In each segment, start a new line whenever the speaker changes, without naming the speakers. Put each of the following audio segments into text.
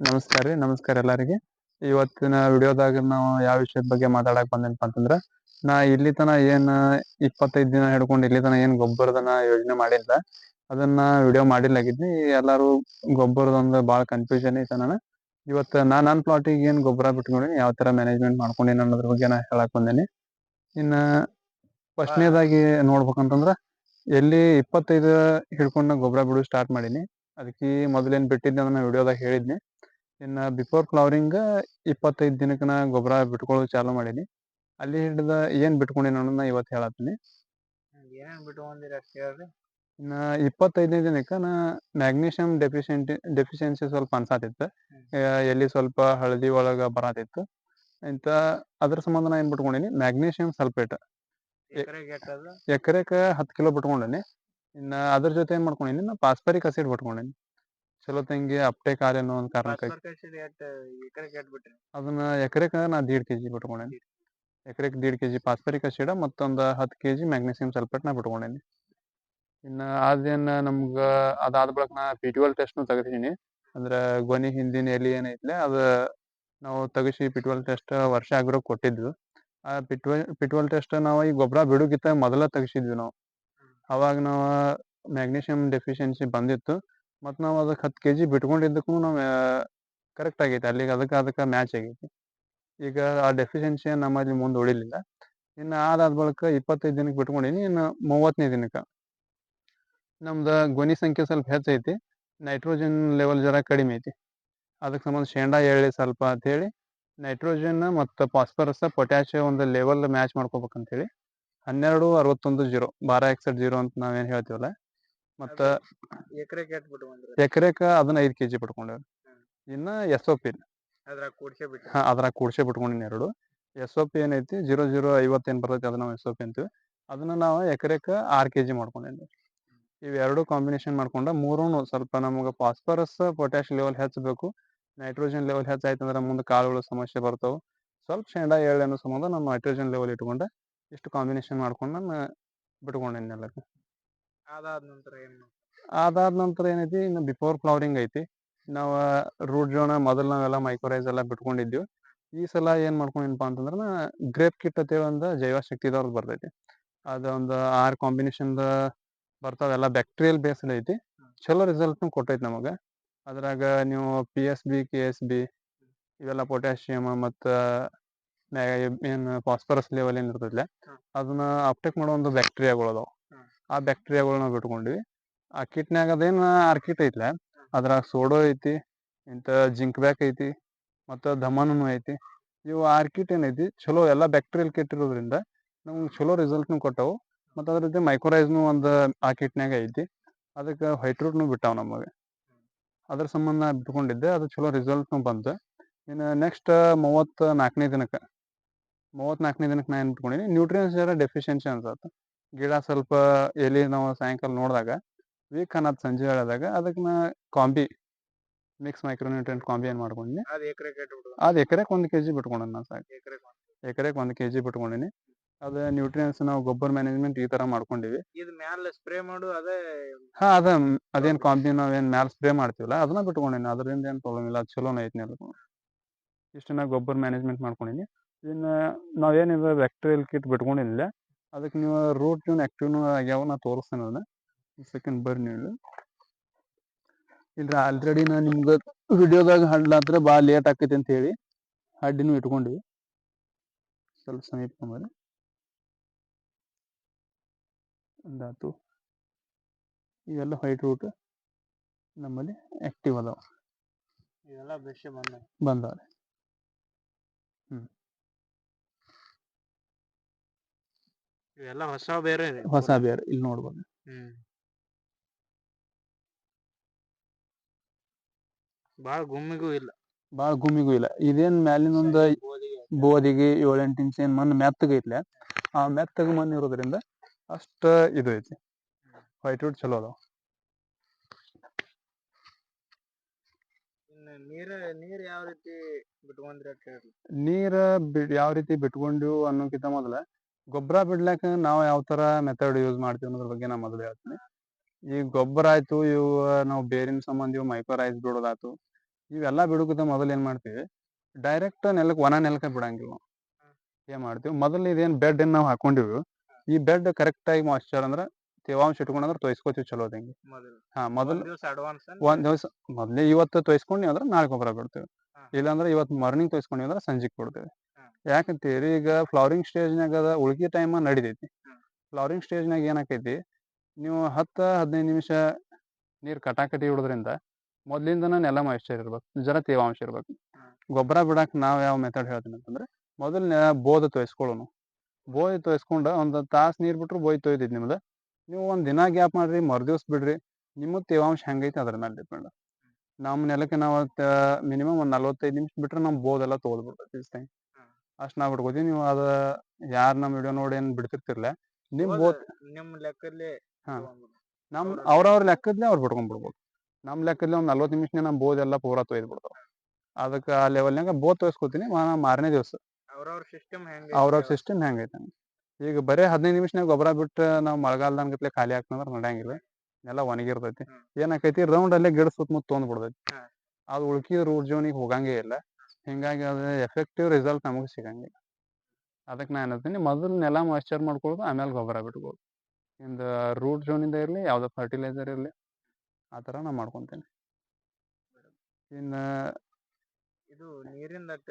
ನಮಸ್ಕಾರ ರೀ, ನಮಸ್ಕಾರ ಎಲ್ಲರಿಗೆ. ಇವತ್ತಿನ ವಿಡಿಯೋದಾಗ ನಾವು ಯಾವ ವಿಷಯದ ಬಗ್ಗೆ ಮಾತಾಡಕ್ ಬಂದೇನಪ್ಪ ಅಂತಂದ್ರ, ನಾ ಇಲ್ಲಿ ತನ ಏನ್ ಇಪ್ಪತ್ತೈದ್ ದಿನ ಹಿಡ್ಕೊಂಡು ಇಲ್ಲಿ ತನ ಏನ್ ಗೊಬ್ಬರದನ ಯೋಜನೆ ಮಾಡಿಲ್ಲ. ಅದನ್ನ ವಿಡಿಯೋ ಮಾಡಿಲ್ಲಾಗಿದ್ನಿ. ಎಲ್ಲಾರು ಗೊಬ್ಬರದೊಂದು ಬಾಳ ಕನ್ಫ್ಯೂಷನ್ ಐತೆ ನಾನು ಇವತ್ತು ನಾ ನನ್ನ ಪ್ಲಾಟಿಗೆ ಏನ್ ಗೊಬ್ಬರ ಬಿಟ್ಕೊಂಡಿನಿ, ಯಾವ ತರ ಮ್ಯಾನೇಜ್ಮೆಂಟ್ ಮಾಡ್ಕೊಂಡಿನಿ ಅನ್ನೋದ್ರ ಬಗ್ಗೆ ನಾ ಹೇಳಕ್ ಬಂದೇನಿ. ಇನ್ನ ಫಸ್ಟ್ನೇದಾಗಿ ನೋಡ್ಬೇಕಂತಂದ್ರೆ, ಎಲ್ಲಿ ಇಪ್ಪತ್ತೈದು ಹಿಡ್ಕೊಂಡು ಗೊಬ್ಬರ ಬಿಡು ಸ್ಟಾರ್ಟ್ ಮಾಡೀನಿ. ಅದಕ್ಕೆ ಮೊದಲೇನ್ ಬಿಟ್ಟಿದ್ದೆ ಅದನ್ನ ವಿಡಿಯೋದಾಗ ಹೇಳಿದ್ನಿ. ಇನ್ನ ಬಿಫೋರ್ ಫ್ಲವರಿಂಗ್ ಇಪ್ಪತ್ತೈದು ದಿನಕ್ಕೆ ನಾ ಗೊಬ್ಬರ ಬಿಟ್ಕೊಳ್ಳೋದು ಚಾಲೂ ಮಾಡೀನಿ. ಅಲ್ಲಿ ಹಿಡಿದ ಏನು ಬಿಟ್ಕೊಂಡಿನಿ ಅನ್ನೋದನ್ನ ಇವತ್ತು ಹೇಳತ್ತೀನಿ.
ಏನೇನು ಬಿಟ್ಕೊಂಡಿರಿ ಅಷ್ಟ್ ಹೇಳ್ರಿ
ಇನ್ನ ಇಪ್ಪತ್ತೈದನೇ ದಿನಕ್ಕೆ ನಾ ಮ್ಯಾಗ್ನೀಷಿಯಂ ಡೆಫಿಷಿಯಂಟಿ ಡೆಫಿಷಿಯನ್ಸಿ ಸ್ವಲ್ಪ ಅನ್ಸಾತಿತ್ತು. ಎಲ್ಲಿ ಸ್ವಲ್ಪ ಹಳದಿ ಒಳಗ ಬರತಿತ್ತು. ಇಂತ ಅದ್ರ ಸಂಬಂಧ ನಾ ಏನ್ ಬಿಟ್ಕೊಂಡಿನಿ? ಮ್ಯಾಗ್ನೀಷಿಯಂ ಸಲ್ಫೇಟ್
ಎಕರೆಗೆ
ಎಕರೆಕ ಹತ್ತು ಕಿಲೋ ಬಿಟ್ಕೊಂಡಿನಿ. ಇನ್ನ ಅದ್ರ ಜೊತೆ ಏನು ಮಾಡ್ಕೊಂಡಿನಿ? ನಾ ಪಾಸ್ಪರಿಕ್ ಆಸಿಡ್ ಬಿಟ್ಕೊಂಡಿನಿ. ಚಲೋ ತಂಗಿ ಅಪ್ಟೇಕ್ ಆರ್ ಅನ್ನೋ ಒಂದ್ ಕಾರಣಕ್ಕಾಗಿ
ಎಕರೆಗೆ
ಅದನ್ನ ಎಕರೆಕ ನಾ ದೀಡ್ ಕೆಜಿ ಬಿಟ್ಕೊಂಡೇನಿ. ಎಕರೆಕ್ ದೀಡ್ ಕೆಜಿ ಪಾಸ್ಪರಿಕ ಆಸಿಡ್ ಮತ್ತೊಂದು ಹತ್ತು ಕೆಜಿ ಮ್ಯಾಗ್ನೀಸಿಯಂ ಸಲ್ಫೇಟ್ ನಾ ಬಿಟ್ಕೊಂಡೇನಿ. ಇನ್ನ ಅದೇನ ನಮ್ಗ ಅದಾದ ಬಳಿಕ ನಾ ಪಿ ಟಿ ಟೆಸ್ಟ್ನು ತೆಗೆದೀನಿ ಅಂದ್ರ ಗೊನಿ ಹಿಂದಿನ ಎಲಿ ಏನೈತ್ಲೆ ಅದ ನಾವು ತೆಗಿಸಿ ಪಿಟ್ವಲ್ ಟೆಸ್ಟ್ ವರ್ಷ ಆಗಿರೋ ಕೊಟ್ಟಿದ್ವು. ಆ ಪಿಟ್ವಲ್ ಪಿಟ್ವಲ್ ಟೆಸ್ಟ್ ನಾವು ಈ ಗೊಬ್ಬರ ಬಿಡುಗಿತ್ತ ಮೊದಲ ತೆಗಿಸಿದ್ವಿ ನಾವು. ಅವಾಗ ನಾವು ಮ್ಯಾಗ್ನೀಷಿಯಂ ಡೆಫಿಷಿಯನ್ಸಿ ಬಂದಿತ್ತು. ಮತ್ತು ನಾವು ಅದಕ್ಕೆ ಹತ್ತು ಕೆ ಜಿ ಬಿಟ್ಕೊಂಡಿದ್ದಕ್ಕೂ ನಾವು ಕರೆಕ್ಟ್ ಆಗೈತೆ. ಅಲ್ಲಿಗೆ ಅದಕ್ಕೆ ಅದಕ್ಕೆ ಮ್ಯಾಚ್ ಆಗೈತಿ. ಈಗ ಆ ಡೆಫಿಷಿಯನ್ಸಿ ನಮ್ಮಲ್ಲಿ ಮುಂದೆ ಉಳಿಲಿಲ್ಲ. ಇನ್ನು ಅದಾದ ಬಳಿಕ ಇಪ್ಪತ್ತೈದು ದಿನಕ್ಕೆ ಬಿಟ್ಕೊಂಡೀನಿ. ಇನ್ನು ಮೂವತ್ತನೇ ದಿನಕ್ಕೆ ನಮ್ದು ಗೊನಿ ಸಂಖ್ಯೆ ಸ್ವಲ್ಪ ಹೆಚ್ಚೈತಿ ನೈಟ್ರೋಜನ್ ಲೆವೆಲ್ ಜರ ಕಡಿಮೆ ಐತಿ. ಅದಕ್ಕೆ ಸಂಬಂಧ ಶೇಂಡಾ, ಎಳ್ಳಿ ಸ್ವಲ್ಪ ಅಂತೇಳಿ ನೈಟ್ರೋಜನ್ ಮತ್ತು ಫಾಸ್ಫರಸ್ ಪೊಟ್ಯಾಶ್ ಒಂದು ಲೆವೆಲ್ ಮ್ಯಾಚ್ ಮಾಡ್ಕೋಬೇಕಂತೇಳಿ ಹನ್ನೆರಡು ಅರವತ್ತೊಂದು ಜೀರೋ, ಬಾರ ಎಕ್ಸೆಟ್ ಜೀರೋ ಅಂತ ನಾವೇನು ಹೇಳ್ತೀವಲ್ಲ ಮತ್ತು
ಎಕರೆಗೆ ಎಷ್ಟ್ ಬಿಟ್ಕೊಂಡ್ರಿ
ಎಕರೆಕ ಅದನ್ನ ಐದು ಕೆಜಿ ಪಡ್ಕೊಂಡೇವ್ರಿ ಇನ್ನ ಎಸ್ ಒ ಪಿ
ಅದ್ರಾಗ ಕೂಡ್ಸೆ ಬಿಟ್ಟು
ಹಾ ಅದ್ರಾಗ ಕೂಡ್ಸೆ ಬಿಟ್ಕೊಂಡಿನಿ ಎರಡು. ಎಸ್ ಒ ಪಿ ಏನೈತಿ? ಜೀರೋ ಜೀರೋ ಐವತ್ತೇನು ಬರ್ತೈತಿ ಅದನ್ನ ನಾವು ಎಸ್ ಒ ಪಿ ಅಂತೀವಿ. ಅದನ್ನ ನಾವು ಎಕರೆಕ ಆರು ಕೆಜಿ ಮಾಡ್ಕೊಂಡೇನಿ. ಇವೆರಡು ಕಾಂಬಿನೇಷನ್ ಮಾಡ್ಕೊಂಡ ಮೂರೂ ಸ್ವಲ್ಪ ನಮಗೆ ಫಾಸ್ಫರಸ್ ಪೊಟ್ಯಾಶ್ ಲೆವೆಲ್ ಹೆಚ್ಚಬೇಕು ನೈಟ್ರೋಜನ್ ಲೆವೆಲ್ ಹೆಚ್ಚಾಯ್ತು ಅಂದ್ರೆ ಮುಂದೆ ಕಾಳುಗಳು ಸಮಸ್ಯೆ ಬರ್ತಾವ. ಸ್ವಲ್ಪ ಶೇಂಡಾ ಅನ್ನೋ ಸಂಬಂಧ ನಮ್ಮ ನೈಟ್ರೋಜನ್ ಲೆವೆಲ್ ಇಟ್ಕೊಂಡೆ. ಇಷ್ಟು ಕಾಂಬಿನೇಷನ್ ಮಾಡ್ಕೊಂಡು ನಾನು ಬಿಟ್ಕೊಂಡೇನಿ ಎಲ್ಲಕ್ಕೆ
ಅದಾದ ನಂತರ ಏನ್?
ಅದಾದ ನಂತರ ಏನೈತಿ ಇನ್ನು ಬಿಫೋರ್ ಫ್ಲವರಿಂಗ್ ಐತಿ ನಾವು ರೂಟ್ ಜೋನ ಮೊದಲು ನಾವೆಲ್ಲ ಮೈಕ್ರೋರೈಸ್ ಎಲ್ಲ ಬಿಟ್ಕೊಂಡಿದ್ವಿ ಈ ಸಲ ಏನ್ ಮಾಡ್ಕೊಂಡಿನಪ್ಪ ಅಂತಂದ್ರ ಗ್ರೇಪ್ ಕಿಟ್ ಅಂತೇಳಿ ಒಂದು ಜೈವ ಶಕ್ತಿದವ್ರದ್ದು ಬರ್ತೈತಿ ಅದೊಂದು ಆರ್ ಕಾಂಬಿನೇಷನ್ ಬರ್ತಾವೆಲ್ಲ ಬ್ಯಾಕ್ಟೀರಿಯಲ್ ಬೇಸ್ಡ್ ಐತಿ ಚಲೋ ರಿಸಲ್ಟ್ ಕೊಟ್ಟೈತಿ ನಮಗೆ ಅದ್ರಾಗ ನೀವು P S B K S B ಇವೆಲ್ಲ ಪೊಟ್ಯಾಷಿಯಮ್ ಮತ್ತ ಏನು ಫಾಸ್ಫರಸ್ ಲೆವೆಲ್ ಏನ್ ಇರ್ತೈತಿಲ್ಲ
ಹ್ಮ್.
ಅದನ್ನ ಅಪ್ಟೇಕ್ ಮಾಡೋ ಒಂದು ಬ್ಯಾಕ್ಟೀರಿಯಾಗಳು ಅದಾವ. ಆ ಬ್ಯಾಕ್ಟೀರಿಯಾಗಳನ್ನ ಬಿಟ್ಕೊಂಡಿವಿ. ಆ ಕಿಟ್ನ್ಯಾಗ ಅದೇನು ಆರ್ಕಿಟ್ ಐತಿಲ್ಲ ಅದ್ರಾಗ ಸೋಡೋ ಐತಿ, ಇಂಥ ಜಿಂಕ್ ಬ್ಯಾಕ್ ಐತಿ, ಮತ್ತು ಧಮನೂ ಐತಿ. ಇವು ಆರ್ಕಿಟ್ ಏನೈತಿ ಚಲೋ ಎಲ್ಲ ಬ್ಯಾಕ್ಟೀರಿಯಲ್ ಕಿಟ್ ಇರೋದ್ರಿಂದ ನಮ್ಗೆ ಚಲೋ ರಿಸಲ್ಟ್ನು ಕೊಟ್ಟವು. ಮತ್ತು ಅದ್ರ ಜೊತೆ ಮೈಕ್ರೋರೈಸ್ನು ಒಂದು ಆ ಕಿಟ್ನಾಗ ಐತಿ. ಅದಕ್ಕೆ ವೈಟ್ ರೂಟ್ನು ಬಿಟ್ಟಾವ ನಮಗೆ ಅದ್ರ ಸಂಬಂಧ ಬಿಟ್ಕೊಂಡಿದ್ದೆ, ಅದು ಚಲೋ ರಿಸಲ್ಟ್ನು ಬಂತು. ಇನ್ನು ನೆಕ್ಸ್ಟ್ ಮೂವತ್ತು ನಾಲ್ಕನೇ ದಿನಕ್ಕೆ, ಮೂವತ್ತ್ನಾಲ್ಕನೇ ದಿನಕ್ಕೆ ನಾನು ಏನು ಬಿಟ್ಕೊಂಡಿನಿ ನ್ಯೂಟ್ರಿಯನ್ಸ್ ಜರ ಡೆಫಿಷಿಯನ್ಸಿ ಅನ್ಸತ್ತೆ ಗಿಡ ಸ್ವಲ್ಪ ಎಲೆ ನಾವು ಸಾಯಂಕಾಲ ನೋಡಿದಾಗ ವೀಕ್ ಅನ್ನೋದು ಸಂಜೆ ಹೇಳಿದಾಗ ಅದಕ್ಕೆ ನಾ ಕಾಂಬಿ ಮಿಕ್ಸ್ ಮೈಕ್ರೋನ್ಯೂಟ್ರಿಯೆಂಟ್ ಕಾಂಬಿ ಏನು ಮಾಡ್ಕೊಂಡಿನಿ?
ಅದ್ ಎಕರೆಗೆ
ಒಂದು ಕೆ ಜಿ ಬಿಟ್ಕೊಂಡೆ ನಾನು ಸಾಕು.
ಎಕರೆಗೆ
ಒಂದು ಕೆ ಜಿ ಬಿಟ್ಕೊಂಡಿನಿ. ಅದು ನ್ಯೂಟ್ರಿಯನ್ಸ್ ನಾವು ಗೊಬ್ಬರ ಮ್ಯಾನೇಜ್ಮೆಂಟ್ ಈ ತರ ಮಾಡ್ಕೊಂಡಿವಿ.
ಸ್ಪ್ರೇ ಮಾಡು ಅದೇ
ಹಾ ಅದ ಅದೇನ್ ಕಾಂಬಿ ಏನ್ ಮ್ಯಾಲ್ ಸ್ಪ್ರೇ ಮಾಡ್ತೀವಲ್ಲ ಅದನ್ನ ಬಿಟ್ಕೊಂಡಿನಿ. ಅದರಿಂದ ಏನ್ ಪ್ರಾಬ್ಲಮ್ ಇಲ್ಲ ಅದು ಚಲೋನ ಐತಿ ಇಷ್ಟನ್ನ ಗೊಬ್ಬರ ಮ್ಯಾನೇಜ್ಮೆಂಟ್ ಮಾಡ್ಕೊಂಡಿನಿ. ಇನ್ನ ನಾವೇನಿದೆ ಬ್ಯಾಕ್ಟೀರಿಯಲ್ ಕಿಟ್ ಬಿಟ್ಕೊಂಡಿಲ್ಲ ಅದಕ್ಕೆ ನೀವು ರೂಟ್ ಟ್ಯೂನ್ ಆ್ಯಕ್ಟಿವ್ನು ಆಗ್ಯಾವ ನಾ ತೋರಿಸ್ತೇನೆ ಅದನ್ನ ಸೆಕೆಂಡ್ ಬರ್ರಿ ನೀವು. ಇಲ್ರಿ ಆಲ್ರೆಡಿ ನಾ ನಿಮ್ಗೆ ವಿಡಿಯೋದಾಗ ಹಡ್ಲಾತ್ರ ಭಾಳ ಲೇಟ್ ಆಕೈತಿ ಅಂತ ಹೇಳಿ ಹಡ್ಡಿನೂ ಇಟ್ಕೊಂಡಿವಿ. ಸ್ವಲ್ಪ ಸಮೀಪ ಮೇಲೆ ಒಂದಾತು. ಇವೆಲ್ಲ ವೈಟ್ ರೂಟ್ ನಮ್ಮಲ್ಲಿ ಆಕ್ಟಿವ್ ಅದಾವ.
ಇವೆಲ್ಲ ಬೆಶೆ ಬಂದ
ಬಂದವ್ರೆ.
ಇವೆಲ್ಲ ಹೊಸ ಬೇರೆ
ಹೊಸ ಬೇರೆ ಇಲ್ಲಿ ನೋಡ್ಬೋದು.
ಹ್ಮ್. ಬಾಳ ಗುಮ್ಮಿಗೂ ಇಲ್ಲ.
ಭಾಳ ಗುಮ್ಮಿಗೂ ಇಲ್ಲ. ಇದೇನ್ ಮ್ಯಾಲಿನೊಂದು ಬೋದಿಗೆ ಏಳೆಂಟು ಇಂಚ್ ಏನ್ ಮಣ್ಣು ಮೆತ್ತಗ ಐತ್ಲೆ ಆ ಮೆತ್ತಗ ಮಣ್ಣು ಇರೋದ್ರಿಂದ ಅಷ್ಟ ಇದು ಐತಿ. ವೈಟ್ ವುಡ್ ಚಲೋ ಅದಾವ.
ನೀರ ನೀರ್ ಯಾವ ರೀತಿ ಬಿಟ್ಕೊಂಡ್ರಿ
ನೀರ ಯಾವ ರೀತಿ ಬಿಟ್ಕೊಂಡಿವು ಅನ್ನೋಕ್ಕಿಂತ ಮೊದಲ ಗೊಬ್ಬರ ಬಿಡ್ಲಾಕ ನಾವು ಯಾವ ತರ ಮೆಥಡ್ ಯೂಸ್ ಮಾಡ್ತೀವಿ ಅನ್ನೋದ್ರ ಬಗ್ಗೆ ನಾ ಮೊದಲು ಹೇಳ್ತೀನಿ. ಈ ಗೊಬ್ಬರ ಆಯ್ತು ಇವು ನಾವು ಬೇರಿನ ಸಂಬಂಧ ಇವು ಮೈಕ್ರೋರೈಸ್ ಬಿಡೋದಾಯ್ತು ಇವೆಲ್ಲ ಬಿಡುಕಿಂತ ಮೊದಲು ಏನ್ ಮಾಡ್ತೀವಿ ಡೈರೆಕ್ಟ್ ನೆಲಕ್ಕೆ ಒಣ ನೆಲಕ್ಕೆ ಬಿಡಂಗಿಲ್ಲ ಏನ್ ಮಾಡ್ತೀವಿ ಮೊದಲು ಇದೇನ್ ಬೆಡ್ ಏನ್ ನಾವು ಹಾಕೊಂಡಿವಿ ಈ ಬೆಡ್ ಕರೆಕ್ಟ್ ಆಗಿ ಮಾಯ್ಚರ್ ಅಂದ್ರ ತೇವಾಂಶ ಇಟ್ಕೊಂಡ್ರೆ ತೊಯ್ಸ್ಕೊತೀವಿ ಚಲೋ ಅದಂಗೆ ಹಾ ಮೊದಲು ಒಂದ್ ದಿವಸ ಮೊದ್ಲೇ ಇವತ್ತು ತೊಯ್ಸ್ಕೊಂಡಿ ಅಂದ್ರೆ ನಾಳೆ ಗೊಬ್ಬರ ಬಿಡ್ತೇವೆ. ಇಲ್ಲಾಂದ್ರೆ ಇವತ್ತು ಮಾರ್ನಿಂಗ್ ತೊಯ್ಸ್ಕೊಂಡಿ ಅಂದ್ರೆ ಸಂಜೆಗೆ ಬಿಡ್ತೇವೆ
ಹಾ.
ಯಾಕಂತೀರಿ ಈಗ ಫ್ಲವರಿಂಗ್ ಸ್ಟೇಜ್ನಾಗ ಅದ ಉಳ್ಕಿ ಟೈಮ್ ನಡಿತೈತಿ. ಫ್ಲವರಿಂಗ್ ಸ್ಟೇಜ್ನಾಗ ಏನಾಕೈತಿ ನೀವು ಹತ್ತು ಹದಿನೈದು ನಿಮಿಷ ನೀರು ಕಟಾಕಟಿ ಹೊಡೋದ್ರಿಂದ ಮೊದ್ಲಿಂದನ ನೆಲ ಮಾಯಿಶ್ಚರ್ ಇರ್ಬೇಕು ಜರ ತೇವಾಂಶ ಇರ್ಬೇಕು. ಗೊಬ್ಬರ ಬಿಡಕ್ಕೆ ನಾವು ಯಾವ ಮೆಥಡ್ ಹೇಳ್ತೀನಿ ಅಂತಂದ್ರೆ ಮೊದಲನೇ ಬೋಧ ತೊಯ್ಸ್ಕೊಳ್ಳೋನು ಬೋಯ್ ತೊಯ್ಸ್ಕೊಂಡು ಒಂದು ತಾಸು ನೀರು ಬಿಟ್ರು ಬೋಯ್ ತೊಯ್ದಿದ್ ನಿಮ್ದು ನೀವು ಒಂದು ದಿನ ಗ್ಯಾಪ್ ಮಾಡ್ರಿ ಮರುದಿವ್ಸ ಬಿಡ್ರಿ ನಿಮ್ಮ ತೇವಾಂಶ ಹೆಂಗೈತಿ ಅದ್ರ ಮೇಲೆ ಡಿಪೆಂಡ್ ನಮ್ಮ ನೆಲಕ್ಕೆ ನಾವು ಮಿನಿಮಮ್ ಒಂದು ನಲ್ವತ್ತೈದು ನಿಮಿಷ ಬಿಟ್ರೆ ನಮ್ಮ ಬಿಡ್ತೈತಿ
ಹಾ.
ಅಷ್ಟ್ ನಾವ್ ಬಿಟ್ಕೋತೀವಿ ನೀವು ಅದ ಯಾರ್ ನಮ್ಮ ವಿಡಿಯೋ ನೋಡಿ ಏನ್ ಬಿಡ್ತಿರ್ತಿರ್ಲ ನಿಮ್ ಬೋದ್
ನಿಮ್ ಲೆಕ್ಕಲ್ಲಿ
ಹಾ. ನಮ್
ಅವ್ರ
ಅವ್ರವ್ರ ಲೆಕ್ಕದ್ಲೆ ಅವ್ರು ಬಿಡ್ಕೊಂಡ್ ಬಿಡ್ಬೋದು ನಮ್ ಲೆಕ್ಕದ್ಲೆ ಒಂದ್ ನಲ್ವತ್ತು ನಿಮಿಷ ನಮ್ ಬೋದ್ ಎಲ್ಲ ಪೂರಾ ತೊಯ್ದ ಬಿಡ್ತಾವ. ಅದಕ್ಕೆ ಆ ಲೆವೆಲ್ನಾಗ ಬೋದ್ ತೊಯ್ಸ್ಕೊತೀನಿ ಮಾರನೇ ದಿವಸ.
ಅವ್ರವ್ರ ಸಿಸ್ಟಮ್ ಹೆಂಗ
ಅವ್ರವ್ರ ಸಿಸ್ಟಮ್ ಹೆಂಗೈತೆ. ಈಗ ಬರೇ ಹದಿನೈದು ನಿಮಿಷನಾಗ ಗೊಬ್ಬರ ಬಿಟ್ಟು ನಾವು ಮಳೆಗಾಲದಂಗತ್ಲೆ ಖಾಲಿ ಹಾಕ್ತಂದ್ರ ನಡೆಯಂಗಿಲ್ಲ. ಎಲ್ಲ ಒಣಗಿರ್ತೈತಿ.
ಹ್ಮ್.
ಏನಾಕೈತಿ ರೌಂಡ್ ಅಲ್ಲೇ ಗಿಡ ಸುತ್ತಮುತ್ತ ತೊಂದ್ ಬಿಡ್ತೈತಿ
ಹಾ.
ಅದು ಉಳ್ಕಿ ರೂಟ್ ಜೋನಿಗೆ ಹೋಗಂಗೇ ಇಲ್ಲ. ಹಿಂಗಾಗಿ ಅದು ಎಫೆಕ್ಟಿವ್ ರಿಸಲ್ಟ್ ನಮಗೆ ಸಿಗಂಗಿಲ್ಲ. ಅದಕ್ಕೆ ನಾನು ಹೇಳ್ತೀನಿ ಮೊದಲು ನೆಲ ಮಾಯ್ಶ್ಚರ್ ಮಾಡ್ಕೊಳ್ಳೋದು ಆಮೇಲೆ ಗೊಬ್ಬರ ಬಿಟ್ಕೊಳ್ಳೋದು ಇಂದ ರೂಟ್ ಜೋನಿಂದ ಇರಲಿ ಯಾವುದೋ ಫರ್ಟಿಲೈಸರ್ ಇರಲಿ ಆ ಥರ ನಾನು ಮಾಡ್ಕೊತೀನಿ. ಇನ್ನು
ಇದು ನೀರಿನ ದಟ್ಟ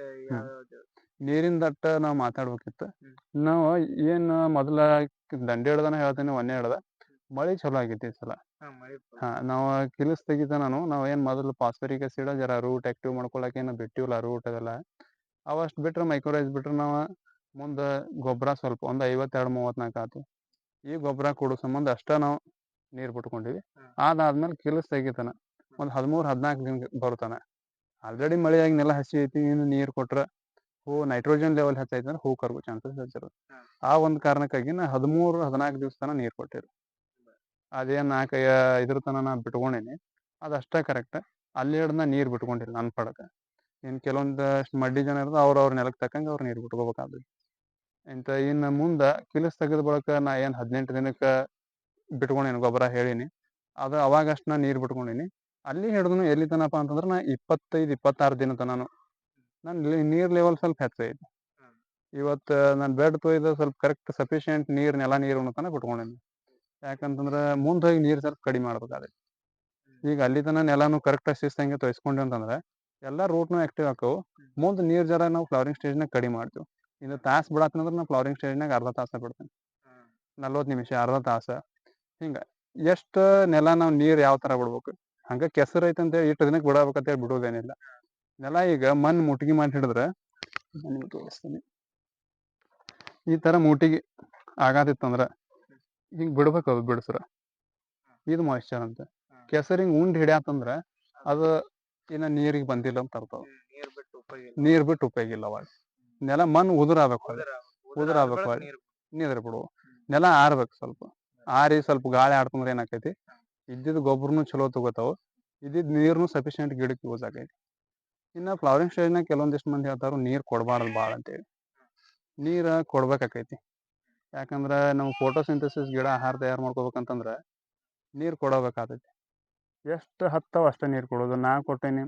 ನೀರಿನ ದಟ್ಟ ನಾವು ಮಾತಾಡ್ಬೇಕಿತ್ತು. ನಾವು ಏನು ಮೊದಲ ದಂಡೆ ಹಿಡ್ದನ ಹೇಳ್ತೀನಿ ಒಂದೇ ಹಿಡ್ದ. ಮಳೆ ಚಲೋ ಆಗೈತಿ ಈ ಸಲ.
ಹಾ
ನಾವ್ ಕಿಲಸ್ ತೆಗಿತ ನಾನು ನಾವ್ ಏನ್ ಮೊದಲು ಫಾಸ್ಫರಿಕ್ ಆಸಿಡ್ ಜರ ರೂಟ್ ಆಕ್ಟಿವ್ ಮಾಡ್ಕೊಳಕ್ ಏನ್ ಬಿಟ್ಟಿವಲ್ಲ ರೂಟ್ ಅದೆಲ್ಲ ಅವಷ್ಟು ಬಿಟ್ರೆ ಮೈಕ್ರೋರೈಸ್ ಬಿಟ್ರೆ ನಾವು ಮುಂದ ಗೊಬ್ಬರ ಸ್ವಲ್ಪ ಒಂದ್ ಐವತ್ತೆರಡು ಮೂವತ್ನಾಲ್ಕು ಆತು. ಈ ಗೊಬ್ಬರ ಕೊಡೋ ಸಂಬಂಧ ಅಷ್ಟ ನಾವು ನೀರ್ ಬಿಟ್ಕೊಂಡಿವಿ. ಅದಾದ್ಮೇಲೆ ಕಿಲಸ್ ತೆಗಿತಾನ ಒಂದ್ ಹದಿಮೂರ್ ಹದಿನಾಲ್ಕು ದಿನ ಬರ್ತಾನ. ಆಲ್ರೆಡಿ ಮಳೆಯಾಗಿ ನೆಲ ಹಸಿ ಐತಿ ಇನ್ನು ನೀರ್ ಕೊಟ್ರ ಹೂ ನೈಟ್ರೋಜನ್ ಲೆವೆಲ್ ಹೆಚ್ಚಾಯ್ತಂದ್ರೆ ಅಂದ್ರೆ ಹೂ ಕರ್ಗೋ ಚಾನ್ಸಸ್ ಹೆಚ್ಚಿರುತ್ತೆ ಆ ಒಂದ್ ಕಾರಣಕ್ಕಾಗಿ ನಾ ಹದಿಮೂರು ಹದಿನಾಲ್ಕು ದಿವಸ ತನ ನೀರ್ ಕೊಟ್ಟಿರಿ. ಅದೇನ್ ನಾಲ್ಕ ಇದ್ರ ತನ ನಾ ಬಿಟ್ಕೊಂಡೇನಿ. ಅಷ್ಟೇ ಕರೆಕ್ಟ್ ಅಲ್ಲಿ ಹಿಡ್ದ ನಾ ನೀರು ಬಿಟ್ಕೊಂಡಿಲ್ಲ ನನ್ ಪಡಕ. ಇನ್ನು ಕೆಲವೊಂದಷ್ಟು ಮಡ್ಡಿ ಜನ ಇರೋದು ಅವ್ರ ಅವ್ರ ನೆಲಕ್ಕೆ ತಕ್ಕಂಗೆ ಅವ್ರ ನೀರು ಬಿಟ್ಕೋಬೇಕಾಗ್ತದೆ. ಇಂಥ ಇನ್ನು ಮುಂದ ಕಿಲಸ್ ತೆಗೆದ ಬಳಕ ನಾ ಏನು ಹದಿನೆಂಟು ದಿನಕ್ಕ ಬಿಟ್ಕೊಂಡೇನಿ ಗೊಬ್ಬರ ಹೇಳೀನಿ. ಅದು ಅವಾಗಷ್ಟು ನಾ ನೀರು ಬಿಟ್ಕೊಂಡೀನಿ. ಅಲ್ಲಿ ಹಿಡ್ದನು ಎಲ್ಲಿ ತನಪ ಅಂತಂದ್ರ ನಾ ಇಪ್ಪತ್ತೈದು ಇಪ್ಪತ್ತಾರು ದಿನ ತನಾನು. ನನ್ನ ನೀರ್ ಲೆವೆಲ್ ಸ್ವಲ್ಪ ಹೆಚ್ಚೈತಿ. ಇವತ್ತು ನಾನು ಬೆಡ್ ತೊಯ್ದು ಸ್ವಲ್ಪ ಕರೆಕ್ಟ್ ಸಫಿಷಿಯೆಂಟ್ ನೀರ್ ನೆಲ ನೀರು ತನಕ ಬಿಟ್ಕೊಂಡೇನಿ. ಯಾಕಂತಂದ್ರ ಮುಂದ್ ಹೋಗಿ ನೀರ್ ಸ್ವಲ್ಪ ಕಡಿಮೆ ಮಾಡ್ಬೇಕಾಗೈತಿ ಈಗ ಅಲ್ಲಿ ತನ ನೆಲಾನು ಕರೆಕ್ಟ್ ಶಿಸ್ತಂಗೆ ತೊಯ್ಸ್ಕೊಂಡ್ವಿ ಅಂತಂದ್ರ ಎಲ್ಲಾ ರೂಟ್ನು ಆಕ್ಟಿವ್ ಆಕ್ಕವು. ಮುಂದ್ ನೀರ್ ಜರ ನಾವು ಫ್ಲವರಿಂಗ್ ಸ್ಟೇಜ್ನಾಗ ಕಡಿಮೆ ಮಾಡ್ತೀವಿ. ಇನ್ನು ತಾಸ್ ಬಿಡತ್ತಂದ್ರ ನಾ ಫ್ಲವರಿಂಗ್ ಸ್ಟೇಜ್ನಾಗ ಅರ್ಧ ತಾಸ ಬಿಡ್ತೇನೆ. ನಲ್ವತ್ತು ನಿಮಿಷ ಅರ್ಧ ತಾಸ. ಹಿಂಗ ಎಷ್ಟ್ ನೆಲ ನಾವು ನೀರ್ ಯಾವ ತರ ಬಿಡ್ಬೇಕು? ಹಂಗ ಕೆಸರ್ ಐತೆ ಅಂತೇಳಿ ಇಟ್ಟು ದಿನಕ್ಕೆ ಬಿಡಬೇಕಂತೇಳಿ ಬಿಡೋದೇನಿಲ್ಲ. ನೆಲ ಈಗ ಮಣ್ ಮುಟ್ಗಿ ಮಾಡಿ ಹಿಡಿದ್ರ ನಿಮ್ಗ್ ತೋರಿಸ್ತೀನಿ. ಈ ತರ ಮುಟಿಗಿ ಆಗಾತಿತ್ತಂದ್ರ ಹಿಂಗ್ ಬಿಡ್ಬೇಕು ಅದು ಬಿಡ್ಸ್ರ. ಇದು ಮಾಯಿಶ್ಚರ್ ಅಂತ. ಕೆಸರ್ ಹಿಂಗ್ ಉಂಡ್ ಹಿಡ್ಯಾತಂದ್ರ ಅದು ಇನ್ನ ನೀರಿಗೆ ಬಂದಿಲ್ಲ ಅಂತ ಅರ್ಥ.
ನೀರ್ ಬಿಟ್ಟು ಉಪಯೋಗ ಇಲ್ಲ.
ಅವಾಗ. ನೆಲ ಮಣ್ಣು ಉದುರಾಗಬೇಕು ಆಗ್ಬೇಕು ಹೊಳ್ಳಿ.
ಉದುರ
ಉದುರ್
ಆದ
ಆಗ್ಬೇಕು
ಬಳಿಕ ನೀರ್
ನೀರ್ ಬಿಡು. ನೆಲ ಆರ್ಬೇಕು ಸ್ವಲ್ಪ. ಆರಿ ಸ್ವಲ್ಪ ಗಾಳಿ ಆಡ್ತಂದ್ರೆ ಏನಾಕೈತಿ? ಇದ್ದಿದ್ ಗೊಬ್ಬರನು ಚಲೋ ತಗೋತಾವ. ಇದ್ದಿದ್ ನೀರ್ನು ಸಫಿಶಿಯಂಟ್ ಗಿಡಕ್ಕೆ ಯೂಸ್ ಆಗೈತಿ ಇನ್ನ ಫ್ಲವರಿಂಗ್ ಸ್ಟೇಜ್ನಾಗ ಕೆಲವೊಂದಿಷ್ಟು ಮಂದಿ ಹೇಳ್ತಾರೆ ನೀರ್ ಕೊಡಬಾರ್ದು ಭಾಳ ಅಂತೇಳಿ. ನೀರ ಕೊಡ್ಬೇಕಾಕೈತಿ. ಯಾಕಂದ್ರ ನಾವು ಫೋಟೋಸಿಂಥಸಿಸ್ ಗಿಡ ಆಹಾರ ತಯಾರು ಮಾಡ್ಕೋಬೇಕಂತಂದ್ರೆ ನೀರು ಕೊಡಬೇಕಾಗ್ತೈತಿ. ಎಷ್ಟು ಹತ್ತವ ಅಷ್ಟೇ ನೀರು ಕೊಡೋದು? ನಾ ಕೊಟ್ಟೇನಿ.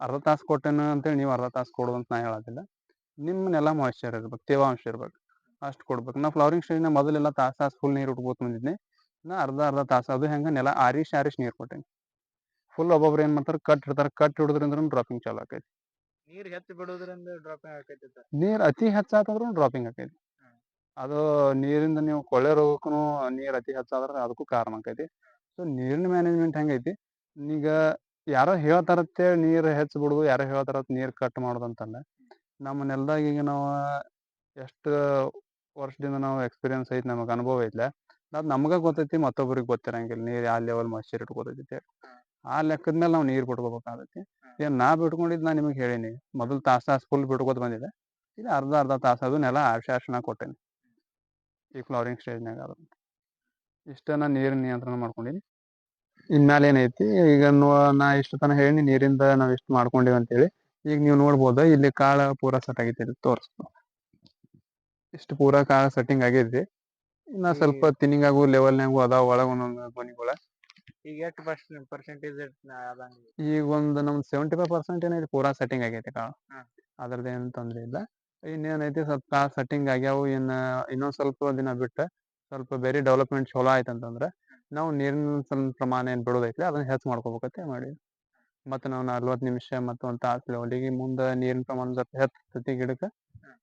ಅರ್ಧ ತಾಸು ಕೊಟ್ಟೇನ ಅಂತೇಳಿ ನೀವು ಅರ್ಧ ತಾಸು ಕೊಡೋದು ಅಂತ ನಾ ಹೇಳೋದಿಲ್ಲ. ನಿಮ್ಮ ನೆಲ ಮಾಯಿಶ್ಚರ್ ಇರ್ಬೇಕು ತೇವಾಂಶ ಇರ್ಬೇಕು. ಅಷ್ಟು ಕೊಡ್ಬೇಕು. ನಾ ಫ್ಲವರಿಂಗ್ ಸ್ಟೇಜ್ನ ಮೊದಲೆಲ್ಲ ತಾಸು ತಾಸು ಫುಲ್ ನೀರು ಉಟ್ಕೋತ ಬಂದಿದ್ನಿ. ನಾ ಅರ್ಧ ಅರ್ಧ ತಾಸು ಅದು ಹೆಂಗೆ ನೆಲ ಆರಿಶ್ ಆರಿಶ್ ನೀರು ಕೊಟ್ಟೇನಿ. ಫುಲ್ ಒಬ್ಬೊಬ್ರು ಏನು ಮಾಡ್ತಾರೆ? ಕಟ್ ಇಡ್ತಾರೆ. ಕಟ್ ಹಿಡಿದ್ರಿಂದ ಡ್ರಾಪಿಂಗ್ ಚಾಲು ಆಕೈತಿ.
ನೀರು ಹೆಚ್ಚು ಬಿಡೋದ್ರಿಂದ ಡ್ರಾಪಿಂಗ್ ಆಕೈತಿ
ನೀರು ಅತಿ ಹೆಚ್ಚಾತಂದ್ರೂ ಡ್ರಾಪಿಂಗ್ ಆಕೈತಿ. ಅದು ನೀರಿಂದ ನೀವು ಕೊಳ್ಳೆ ರೋಗಕ್ಕೂ ನೀರು ಅತಿ ಹೆಚ್ಚಾದ್ರೆ ಅದಕ್ಕೂ ಕಾರಣ ಆಕೈತಿ. ಸೊ ನೀರಿನ ಮ್ಯಾನೇಜ್ಮೆಂಟ್ ಹೆಂಗೈತಿ? ಈಗ ಯಾರೋ ಹೇಳ್ತಾರತ್ತೆ ನೀರು ಹೆಚ್ಚು ಬಿಡುದು ಯಾರೋ ಹೇಳ್ತಾರ ನೀರು ಕಟ್ ಮಾಡೋದು ಅಂತಲ್ಲ ನಮ್ಮ ನೆಲದಾಗ ಈಗ ನಾವು ಎಷ್ಟು ವರ್ಷದಿಂದ ನಾವು ಎಕ್ಸ್ಪೀರಿಯನ್ಸ್ ಐತಿ ನಮಗೆ ಅನುಭವ ಐತ್ಲ. ಅದು ನಮಗ ಗೊತ್ತೈತಿ, ಮತ್ತೊಬ್ಬರಿಗೆ ಗೊತ್ತಿರಂಗಿಲ್ಲ. ನೀರು ಯಾವ ಲೆವೆಲ್ ಮಾಶ್ಚರ್ ಇಟ್ಕೋತೈತಿ ಆ ಲೆಕ್ಕದ ಮೇಲೆ ನಾವು ನೀರು ಬಿಟ್ಕೋಬೇಕಾಗತ್ತೆ. ಏನ್ ನಾ ಬಿಟ್ಕೊಂಡಿದ್ ನಾ ನಿಮಗೆ ಹೇಳೀನಿ. ಮೊದಲು ತಾಸು ತಾಸು ಫುಲ್ ಬಿಟ್ಕೋತ ಬಂದಿದೆ. ಇದು ಅರ್ಧ ಅರ್ಧ ತಾಸು ಅದು ನೆಲ ಆರ್ಸಿ ಆರ್ಸಿ ನಾ ಕೊಟ್ಟೇನಿ. ಈ ಫ್ಲವರಿಂಗ್ ಸ್ಟೇಜ್ನಾಗ ಅದು ಇಷ್ಟನ್ನ ನೀರಿನ ನಿಯಂತ್ರಣ ಮಾಡ್ಕೊಂಡಿನಿ. ಇನ್ಮೇಲೆ ಏನೈತಿ ಈಗ ನೋ ಇಷ್ಟು ತನ ಹೇಳಿ ನೀರಿಂದ ನಾವ್ ಇಷ್ಟು ಮಾಡ್ಕೊಂಡಿವಿ ಅಂತೇಳಿ ಈಗ ನೀವು ನೋಡ್ಬೋದು ಇಲ್ಲಿ ಕಾಳ ಪೂರಾ ಸೆಟ್ ಆಗೈತಿ ಇಲ್ಲಿ ತೋರಿಸ್ತು. ಇಷ್ಟು ಪೂರಾ ಕಾಳ ಸೆಟ್ಟಿಂಗ್ ಆಗೈತಿ ಇನ್ನ ಸ್ವಲ್ಪ ತಿನ್ನಿಂಗ್ ಆಗು ಲೆವೆಲ್ನಾಗು ಅದಾವ ಒಳಗ ಒಂದೊಂದು ಗೊನಿಗಳ
ಈಗ ಎಷ್ಟು ಪರ್ಸೆಂಟ್ ಪರ್ಸೆಂಟೇಜ್
ಈಗ ಒಂದು ನಮ್ದು ಸೆವೆಂಟಿ ಫೈವ್ ಪರ್ಸೆಂಟ್ ಏನೈತಿ ಪೂರಾ ಸೆಟ್ಟಿಂಗ್ ಆಗೈತಿ ಕಾಳು. ಏನು ತೊಂದರೆ ಇಲ್ಲ. ಇನ್ನೇನೈತಿ ಸ್ವಲ್ಪ ಸೆಟ್ಟಿಂಗ್ ಆಗ್ಯಾವು ಇನ್ನು ಇನ್ನೊಂದು ಸ್ವಲ್ಪ ದಿನ ಬಿಟ್ಟು ಸ್ವಲ್ಪ ಬೇರೆ ಡೆವಲಪ್ಮೆಂಟ್ ಚಲೋ ಆಯ್ತು ಅಂತಂದ್ರೆ ನಾವು ನೀರಿನ ಸ್ವಲ್ಪ ಪ್ರಮಾಣ ಏನು ಬಿಡೋದೈತಿ ಅದನ್ನ ಹೆಚ್ಚು ಮಾಡ್ಕೋಬೇಕಂತ ಮಾಡಿ ಮತ್ತು ನಾವು ನಲ್ವತ್ತು ನಿಮಿಷ ಮತ್ತು ಒಂದು ತಾಸು ಲೆವೆಲಿಗೆ ಮುಂದೆ ನೀರಿನ ಪ್ರಮಾಣ ಸ್ವಲ್ಪ ಹೆಚ್ಚುತೈತಿ ಗಿಡಕ್ಕೆ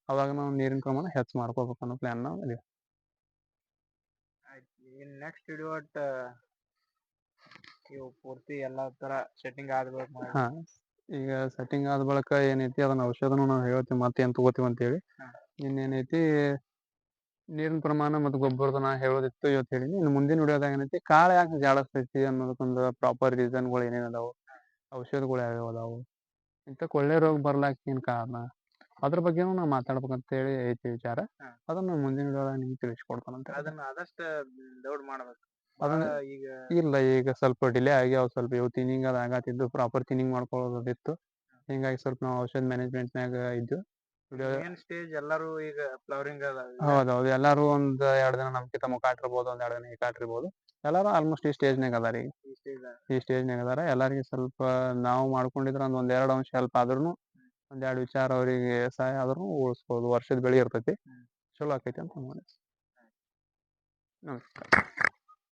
ಅವಾಗ ನಾವು ನೀರಿನ ಪ್ರಮಾಣ ಹೆಚ್ಚು ಮಾಡ್ಕೋಬೇಕು ಅನ್ನೋ ಪ್ಲ್ಯಾನ್ ನಾವು ಇದೆ
ಆಯ್ತು ಇನ್ ನೆಕ್ಸ್ಟ್ ವಿಡಿಯೋ ಇವು ಪೂರ್ತಿ ಎಲ್ಲ ತರ ಸೆಟ್ಟಿಂಗ್ ಆದ್ಬೇಕು ಮಾಡಿ
ಹಾ. ಈಗ ಸೆಟ್ಟಿಂಗ್ ಆದ ಬಳಿಕ ಏನೈತಿ ಅದನ್ನ ಔಷಧನು ನಾವು ಹೇಳ್ತೀವಿ ಮತ್ತೆ ಏನು ತಗೋತೀವಿ ಅಂತೇಳಿ.
ಇನ್ನ
ಇನ್ನೇನೈತಿ ನೀರಿನ ಪ್ರಮಾಣ ಮತ್ತು ಗೊಬ್ಬರದ ನಾ ಹೇಳೋದಿತ್ತು ಇವತ್ತು ಹೇಳೀನಿ. ಇನ್ನು ಮುಂದಿನ ವಿಡಿಯೋದಾಗ ಏನೈತಿ ಕಾಳು ಯಾಕೆ ಜಾಡಸ್ತೈತಿ ಅನ್ನೋದಕ್ಕೊಂದು ಪ್ರಾಪರ್ ರೀಸನ್ಗಳು ಏನೇನು ಅದಾವು ಔಷಧಗಳು ಯಾವ್ಯಾವ ಅದಾವು ಇಂಥ ಒಳ್ಳೆ ರೋಗ ಬರ್ಲಾಕ ಏನು ಕಾರಣ ಅದ್ರ ಬಗ್ಗೆನೂ ನಾವು ಮಾತಾಡ್ಬೇಕಂತೇಳಿ ಐತಿ ವಿಚಾರ. ಅದನ್ನ ಮುಂದಿನ ವಿಡಿಯೋದಾಗ ನಿಮ್ಗೆ ತಿಳಿಸ್ಕೊಡ್ತಾನಂತ
ಅದನ್ನ ಆದಷ್ಟು ದೊಡ್ಡ ಮಾಡ್ಬೇಕು.
ಅದನ್ನ-
ಈಗ
ಇಲ್ಲ ಈಗ ಸ್ವಲ್ಪ ಡಿಲೇ ಆಗ್ಯಾವ ಸ್ವಲ್ಪ ಇವು ತಿನ್ನಿಂಗ್ ಅದು ಆಗತ್ತಿದ್ದು ಪ್ರಾಪರ್ ತಿನ್ನಿಂಗ್ ಮಾಡ್ಕೊಳ್ಳೋದಿತ್ತು ಹಿಂಗಾಗಿ ಸ್ವಲ್ಪ ನಾವು ಔಷಧ ಮ್ಯಾನೇಜ್ಮೆಂಟ್ನಾಗ ಇದ್ದು
ಮೇನ್ ಸ್ಟೇಜ್ ಎಲ್ಲಾರು ಈಗ ಫ್ಲವರಿಂಗ್ ಅದ
ಹೌದೌದು ಎಲ್ಲಾರು ಒಂದ್ ಎರಡ್ ದಿನ ನಮಕಿ ತಮ್ಮ ಕಾಟಿರ್ಬೋದು ಒಂದ್ ಎರಡ್ ದಿನ ಕಾಟಿರ್ಬೋದು ಎಲ್ಲಾರು ಆಲ್ಮೋಸ್ಟ್ ಈ ಸ್ಟೇಜ್ನಾಗ ಅದಾರ. ಈಗ
ಈ ಸ್ಟೇಜ್
ನಾಗ ಸ್ಟೇಜ್ನಾಗ ಅದಾರ. ಎಲ್ಲಾರಿಗೆ ಸ್ವಲ್ಪ ನಾವು ಮಾಡ್ಕೊಂಡಿದ್ರ ಒಂದ್ ಒಂದ್ ಎರಡ್ ಅಂಶ ಹೆಲ್ಪ್ ಆದ್ರೂ ಒಂದ್ ಎರಡ್ ವಿಚಾರ ಅವರಿಗೆ ಸಹಾಯ ಆದ್ರೂ ಉಳಿಸ್ಬೋದು. ವರ್ಷದ ಬೆಳೆ ಇರ್ತೈತಿ. ಚಲೋ ಆಕೈತಿ ಅಂತ ನಮಸ್ಕಾರ.